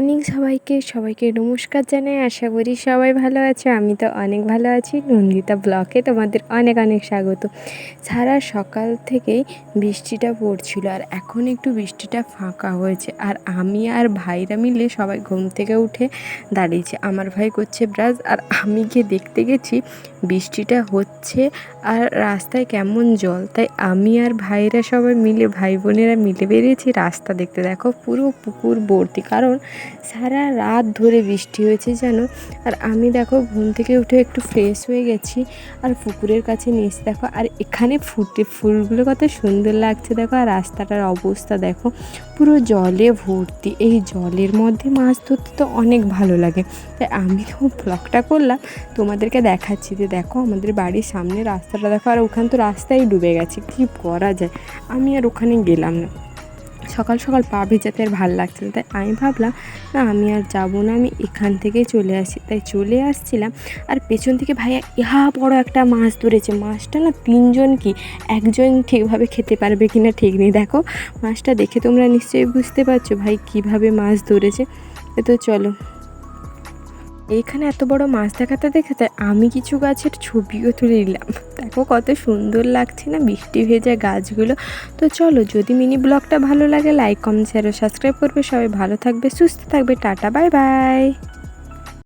Morning সবাইকে। সবাইকে নমস্কার জানাই। আশা করি সবাই ভালো আছে। আমি তো অনেক ভালো আছি। নন্দিতা ব্লকে তোমাদের অনেক অনেক স্বাগত। সারা সকাল থেকেই বৃষ্টিটা পড়ছিল আর এখন একটু বৃষ্টিটা ফাঁকা হয়েছে। আর আমি আর ভাইরা মিলে সবাই ঘুম থেকে উঠে দাঁড়িয়েছে। আমার ভাই করছে ব্রাশ আর আমি গিয়ে দেখতে গেছি বৃষ্টিটা হচ্ছে আর রাস্তায় কেমন জল। তাই আমি আর ভাইরা সবাই মিলে, ভাই বোনেরা মিলে বেরিয়েছি রাস্তা দেখতে। দেখো পুরো পুকুর ভর্তি। কারণ সারা রাত ধরে বৃষ্টি হয়েছে জানো আর আমি দেখো ঘুম থেকে উঠে একটু ফ্রেশ হয়ে গেছি। আর পুকুরের কাছে নিয়ে এসে দেখো, আর এখানে ফুটে ফুলগুলো কত সুন্দর লাগছে দেখো। আর রাস্তাটার অবস্থা দেখো, পুরো জলে ভর্তি। এই জলের মধ্যে মাছ ধরতে তো অনেক ভালো লাগে। তাই আমি তো ব্লগটা করলাম, তোমাদেরকে দেখাচ্ছি যে দেখো আমাদের বাড়ির সামনে রাস্তাটা দেখো। আর ওখানে তো রাস্তায় ডুবে গেছে, কী করা যায়? আমি আর ওখানে গেলাম না। সকাল সকাল পা ভেজাতে আর ভালো লাগছিল তাই আমি ভাবলাম, না, আমি আর যাব না, আমি এখান থেকেই চলে আসি। তাই চলে আসছিলাম। আর পেছন থেকে ভাইয়া, ইহা বড় একটা মাছ ধরেছে। মাছটা না তিনজন কি, একজন ঠিকভাবে খেতে পারবে কি না ঠিক নেই। দেখো, মাছটা দেখে তোমরা নিশ্চয়ই বুঝতে পারছ ভাই কীভাবে মাছ ধরেছে। তো চলো। এইখানে এত বড় মাছ দেখাতে দেখাতে আমি কিছু গাছের ছবিও তুলে নিলাম। দেখো কত সুন্দর লাগছে না বৃষ্টি ভেজা গাছগুলো। তো চলো, যদি মিনি ব্লগটা ভালো লাগে, লাইক, কমেন্ট শেয়ার সাবস্ক্রাইব করবে। সবাই ভালো থাকবে, সুস্থ থাকবে, টাটা বাই বাই